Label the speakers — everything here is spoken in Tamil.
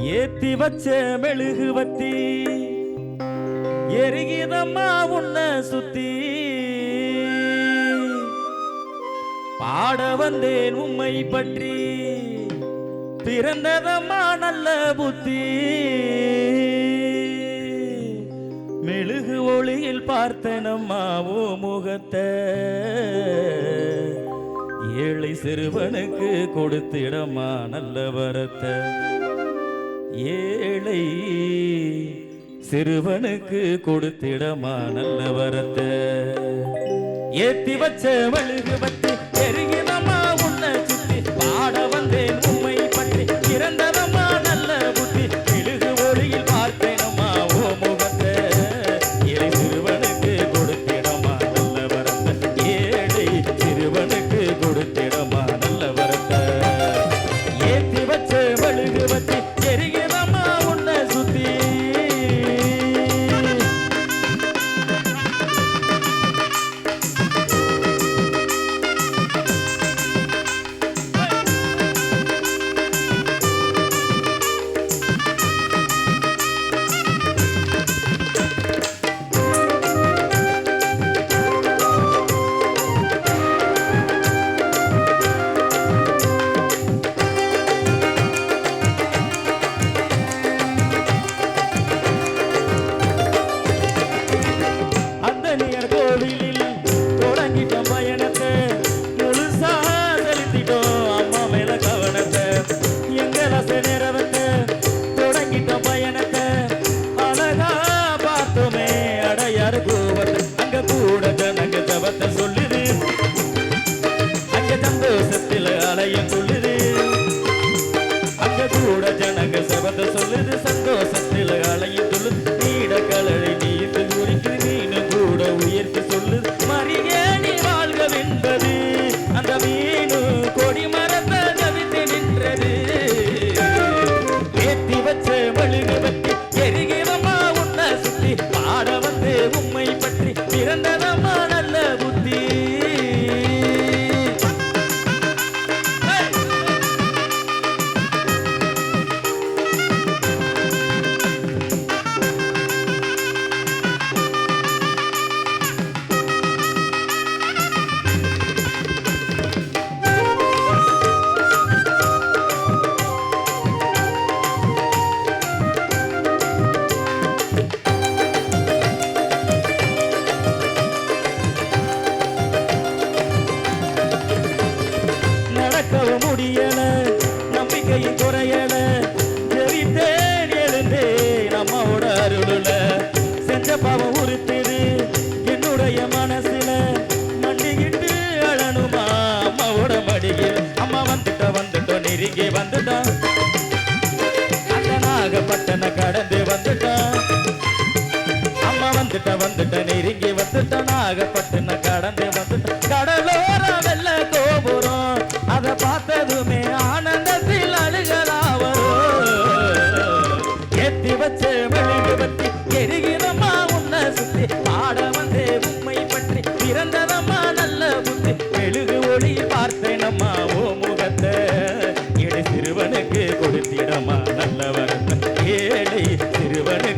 Speaker 1: ஏத்தி வச்ச மெழுகு வத்தி எருகிதம்மா உன்னை சுத்தி. பாட வந்தேன் உம்மை பற்றி பிறந்ததம்மா நல்ல புத்தி. மெழுகு ஒளியில் பார்த்தனம்மாவோ முகத்தை ஏழை சிறுவனுக்கு கொடுத்திடமா நல்ல வரத்தை. ஏழை சிறுவனுக்கு கொடுத்திடமா நல்ல வரத்தை. ஏத்தி வச்ச மெழுகு பத்தி ஜனங்க சபத சொல்லுது முடியல நம்பிக்கையும் குறையல. ஜெயித்தேன் எழுந்தேன் அம்மாவோட அருளுல. செஞ்ச பாவம் உறுத்துது என்னுடைய மனசுல. மண்டிக்கிட்டு அழனுமா அம்மாவோட மடியில். அம்மா வந்துட்ட வந்துட்டோம் நெருங்கி வந்துட்டோம் அந்த நாகப்பட்டனை கடந்து வந்துட்டான் அம்மா வந்துட்ட வந்துட்ட நெருங்கி வந்துட்ட நாகப்பட்டின வச்ச மெழுகுபத்தி எரிகிறமா உன்னை சுத்தி. பாட வந்தே உண்மை பற்றி. பிறந்ததம்மா நல்ல புத்தி. மெழுகு ஒளி பார்த்தேனம்மா ஓ முகத்தை. எடு கொடுத்திடமா நல்ல ஏழை சிறுவனுக்கு